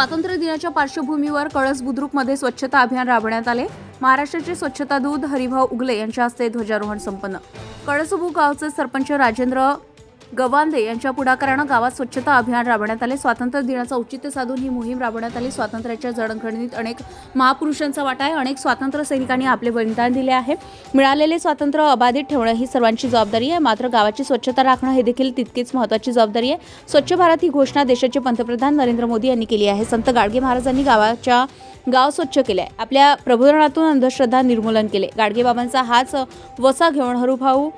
स्वातंत्र्य दिनाच्या पार्श्वभूमीवर कळस बुद्रुकमध्ये स्वच्छता अभियान राबवण्यात आले. महाराष्ट्राचे स्वच्छता दूत हरिभाऊ उगले यांच्या हस्ते ध्वजारोहण संपन्न. कळसबू गावचे सरपंच राजेंद्र गवांदे यांच्या पुढाकारानं गावात स्वच्छता अभियान राबवण्यात आले. स्वातंत्र्य दिनाचं औचित्य साधून ही मोहीम राबवण्यात आली. स्वातंत्र्याच्या जडणघडणीत अनेक महापुरुषांचा वाटा आहे. अनेक स्वातंत्र्य सैनिकांनी आपले बलिदान दिले आहे. मिळालेले स्वातंत्र्य अबाधित ठेवणं ही सर्वांची जबाबदारी आहे. मात्र गावाची स्वच्छता राखणं हे देखील तितकीच महत्त्वाची जबाबदारी आहे. स्वच्छ भारत ही घोषणा देशाचे पंतप्रधान नरेंद्र मोदी यांनी केली आहे. संत गाडगे महाराजांनी गावाच्या गाव स्वच्छ केले आहे आपल्या प्रबोधनातून अंधश्रद्धा निर्मूलन केले गाडगेबाबांचा हाच वसा घेऊन हरुभाऊ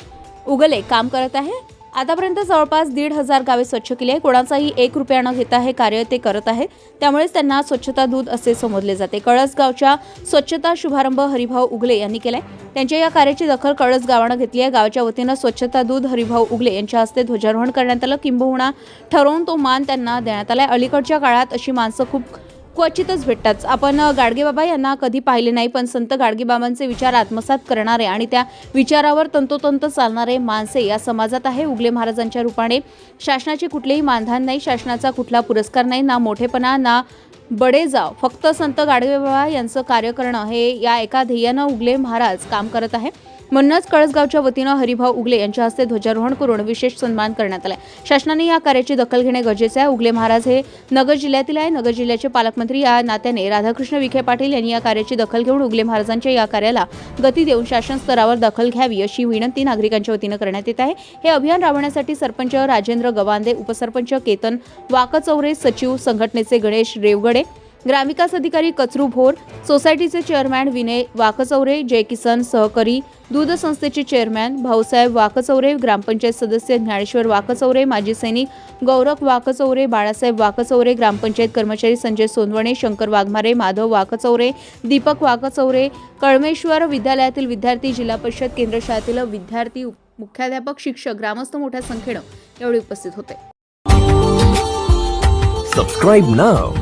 उगले काम करत आहे. आतापर्यंत जवळपास दीड हजार गावे स्वच्छ केली आहे कोणाचाही एक रुपया न घेता हे कार्य ते करत आहे त्यामुळेच त्यांना स्वच्छता दूध असे संबोधले जाते. कळसगावच्या स्वच्छता शुभारंभ हरिभाऊ उगले यांनी केलाय. त्यांच्या या कार्याची दखल कळस गावानं घेतली आहे. गावाच्या वतीनं स्वच्छता दूध हरिभाऊ उगले यांच्या हस्ते ध्वजारोहण करण्यात आलं. किंबहुना ठरवून तो मान त्यांना देण्यात आलाय. अलीकडच्या काळात अशी माणसं खूप क्वचितच भेटतात. आपण गाडगेबाबा यांना कधी पाहिले नाही पण संत गाडगेबाबांचे विचार आत्मसात करणारे आणि त्या विचारावर तंतोतंत चालणारे माणसे या समाजात आहे. उगले महाराजांच्या रूपाने शासनाचे कुठलेही मानधन नाही शासनाचा कुठला पुरस्कार नाही ना मोठेपणा ना बडे जाव फक्त संत गाडगेबाबा यांचं कार्य करणं हे या एका ध्येयानं उगले महाराज काम करत आहे. म्हणूनच कळसगावच्या वतीनं हरिभाऊ उगले यांच्या हस्ते ध्वजारोहण करून विशेष सन्मान करण्यात आला शासनाने या कार्याची दखल घेणे गरजेचे आहे. उगले महाराज हे नगर जिल्ह्यातील आहे. नगर जिल्ह्याचे पालकमंत्री या नात्याने राधाकृष्ण विखे पाटील यांनी या कार्याची दखल घेऊन उगले महाराजांच्या या कार्याला गती देऊन शासन स्तरावर दखल घ्यावी अशी विनंती नागरिकांच्या वतीनं करण्यात येत आहे. हे अभियान राबवण्यासाठी सरपंच राजेंद्र गवांदे उपसरपंच केतन वाकचौरे सचिव संघटनेचे गणेश रेवगडे ग्रामविकास अधिकारी कचरू भोर सोसायटीचे चेअरमॅन विनय वाकचौरे जय किसन सहकारी दूध संस्थेचे चेअरमॅन भाऊसाहेब वाकचौरे ग्रामपंचायत सदस्य ज्ञानेश्वर वाकचौरे माजी सैनिक गौरव वाकचौरे बाळासाहेब वाकचौरे ग्रामपंचायत कर्मचारी संजय सोनवणे शंकर वाघमारे माधव वाकचौरे दीपक वाकचौरे कळमेश्वर विद्यालयातील विद्यार्थी जिल्हा परिषद केंद्र शाळेतील विद्यार्थी मुख्याध्यापक शिक्षक ग्रामस्थ मोठ्या संख्येनं यावेळी उपस्थित होते. Subscribe now